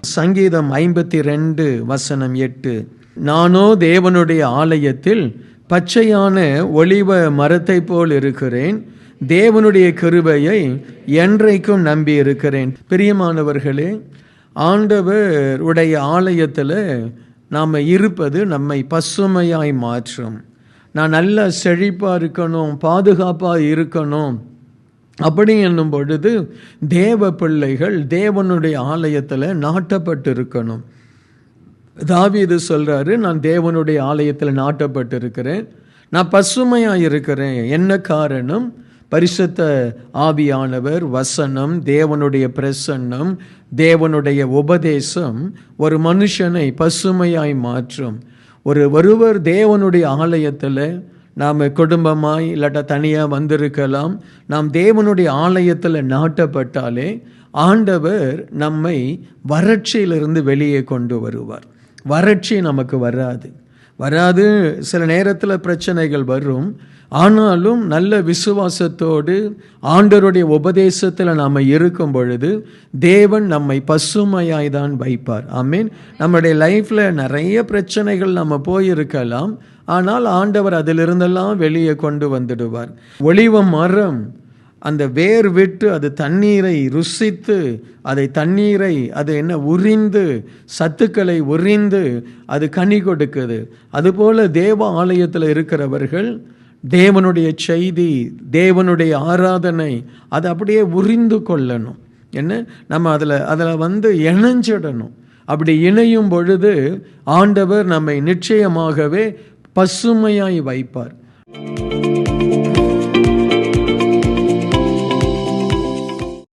சங்கீதம் ஐம்பத்தி ரெண்டு வசனம் எட்டு. நானோ தேவனுடைய ஆலயத்தில் பச்சையான ஒளிவ மரத்தை போல் இருக்கிறேன். தேவனுடைய கிருபையை என்றைக்கும் நம்பி இருக்கிறேன் பிரியமானவர்களே ஆண்டவர் உடைய ஆலயத்தில் நாம் இருப்பது நம்மை பசுமையாய் மாற்றும். நான் நல்ல செழிப்பாக இருக்கணும் பாதுகாப்பாக இருக்கணும். அப்படி என்னும் பொழுது தேவ பிள்ளைகள் தேவனுடைய ஆலயத்தில் நாட்டப்பட்டு இருக்கணும் தாவீது சொல்கிறாரு நான் தேவனுடைய ஆலயத்தில் நாட்டப்பட்டு இருக்கிறேன் நான் பசுமையாக இருக்கிறேன் என்ன காரணம்? பரிசுத்த ஆவியானவர் வசனம் தேவனுடைய பிரசன்னம் தேவனுடைய உபதேசம். ஒரு மனுஷனை பசுமையாய் மாற்றும். ஒரு ஒருவர் தேவனுடைய ஆலயத்தில் நாம் குடும்பமாய் இல்லாட்டா தனியாக வந்திருக்கலாம். நாம் தேவனுடைய ஆலயத்தில் நாட்டப்பட்டாலே ஆண்டவர் நம்மை வறட்சியிலிருந்து வெளியே கொண்டு வருவார். வறட்சி நமக்கு வராது. வராது. சில நேரத்தில் பிரச்சனைகள் வரும். ஆனாலும் நல்ல விசுவாசத்தோடு ஆண்டருடைய உபதேசத்தில் நாம் இருக்கும் பொழுது தேவன் நம்மை பசுமையாய் தான் வைப்பார். ஆமீன். நம்முடைய லைஃப்பில் நிறைய பிரச்சனைகள் நம்ம போயிருக்கலாம். ஆனால் ஆண்டவர் அதிலிருந்தெல்லாம் வெளியே கொண்டு வந்துடுவார். ஒளிவ மரம் அந்த வேர் விட்டு அது தண்ணீரை ருசித்து அதை தண்ணீரை அது என்ன உறிந்து சத்துக்களை உறிந்து அது கனி கொடுக்குது. அதுபோல் தேவ ஆலயத்தில் இருக்கிறவர்கள் தேவனுடைய செய்தி தேவனுடைய ஆராதனை அதை அப்படியே உறிந்து கொள்ளணும். என்ன? நம்ம அதில் அதில் வந்து இணைஞ்சிடணும். அப்படி இணையும் பொழுது ஆண்டவர் நம்மை நிச்சயமாகவே பசுமையாய் வைப்பார்.